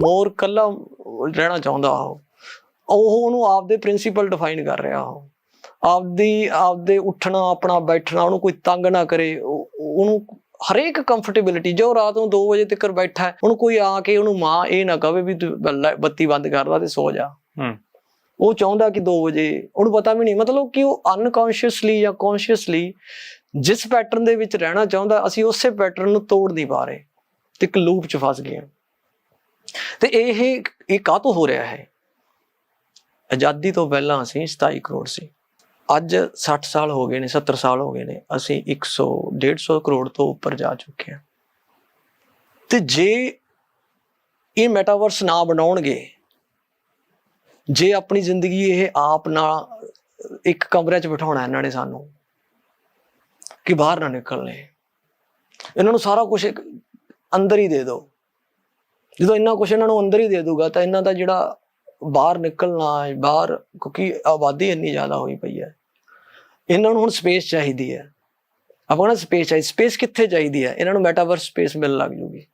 ਮੋਰ ਕੱਲਾ ਰਹਿਣਾ ਚਾਹੁੰਦਾ ਉਹ। ਉਹ ਉਹਨੂੰ ਆਪਦੇ ਪ੍ਰਿੰਸੀਪਲ ਡਿਫਾਈਨ ਕਰ ਰਿਹਾ ਉਹ। ਆਪਦੀ ਆਪਦੇ ਉੱਠਣਾ ਆਪਣਾ ਬੈਠਣਾ ਉਹਨੂੰ ਕੋਈ ਤੰਗ ਨਾ ਕਰੇ। ਉਹ- ਉਹਨੂੰ ਹਰੇਕ ਕੰਫਰਟੇਬਿਲਿਟੀ ਜੋ ਰਾਤ ਨੂੰ 2 ਵਜੇ ਤੱਕ ਬੈਠਾ ਹੈ, ਉਹਨੂੰ ਕੋਈ ਆ ਕੇ ਉਹਨੂੰ ਮਾਂ ਇਹ ਨਾ ਕਵੇ ਵੀ ਬੱਤੀ ਬੰਦ ਕਰ ਲਾ ਤੇ ਸੋ ਜਾ। ਹੂੰ। ਉਹ ਚਾਹੁੰਦਾ ਕਿ 2 ਵਜੇ ਉਹਨੂੰ ਪਤਾ ਵੀ ਨਹੀਂ ਮਤਲਬ ਕਿ ਉਹ ਅਨਕੌਂਸ਼ੀਅਸਲੀ ਜਾਂ ਕੌਂਸ਼ੀਅਸਲੀ ਜਿਸ ਪੈਟਰਨ ਦੇ ਵਿੱਚ ਰਹਿਣਾ ਚਾਹੁੰਦਾ ਅਸੀਂ ਉਸੇ ਪੈਟਰਨ ਨੂੰ ਤੋੜ ਨਹੀਂ ਪਾ ਰਹੇ। ਤੇ ਇੱਕ ਲੂਪ 'ਚ ਫਸ ਗਏ ਹਾਂ। ਤੇ ਇਹ ਇਹ ਕਾਹਤੋਂ ਹੋ ਰਿਹਾ ਹੈ? ਆਜ਼ਾਦੀ ਤੋਂ ਪਹਿਲਾਂ ਅਸੀਂ 27 ਕਰੋੜ ਸੀ। ਅੱਜ 60 ਸਾਲ ਹੋ ਗਏ ਨੇ 70 ਸਾਲ ਹੋ ਗਏ ਨੇ, ਅਸੀਂ 100 150 ਕਰੋੜ ਤੋਂ ਉੱਪਰ ਜਾ ਚੁੱਕੇ ਹਾਂ। ਤੇ ਜੇ ਇਹ ਮੈਟਾਵਰਸ ਨਾ ਬਣਾਉਣਗੇ, ਜੇ ਆਪਣੀ ਜ਼ਿੰਦਗੀ ਇਹ ਆਪ ਨਾਲ ਇੱਕ ਕਮਰੇ 'ਚ ਬਿਠਾਉਣਾ ਇਹਨਾਂ ਨੇ ਸਾਨੂੰ, ਕਿ ਬਾਹਰ ਨਾ ਨਿਕਲਣੇ, ਇਹਨਾਂ ਨੂੰ ਸਾਰਾ ਕੁਝ ਅੰਦਰ ਹੀ ਦੇ ਦਿਓ। ਜਦੋਂ ਇੰਨਾ ਕੁਝ ਇਹਨਾਂ ਨੂੰ ਅੰਦਰ ਹੀ ਦੇ ਦੂਗਾ ਤਾਂ ਇਹਨਾਂ ਦਾ ਜਿਹੜਾ ਬਾਹਰ ਨਿਕਲਣਾ, ਬਾਹਰ ਕਿਉਂਕਿ ਆਬਾਦੀ ਇੰਨੀ ਜ਼ਿਆਦਾ ਹੋਈ ਪਈ ਹੈ। ਇਹਨਾਂ ਨੂੰ ਹੁਣ ਸਪੇਸ ਚਾਹੀਦੀ ਹੈ। ਆਪਾਂ ਕਹਿੰਦੇ ਸਪੇਸ ਚਾਹੀਦੀ ਸਪੇਸ ਕਿੱਥੇ ਚਾਹੀਦੀ ਹੈ? ਇਹਨਾਂ ਨੂੰ ਮੈਟਾਵਰਸ ਸਪੇਸ ਮਿਲਣ ਲੱਗ ਜੂਗੀ।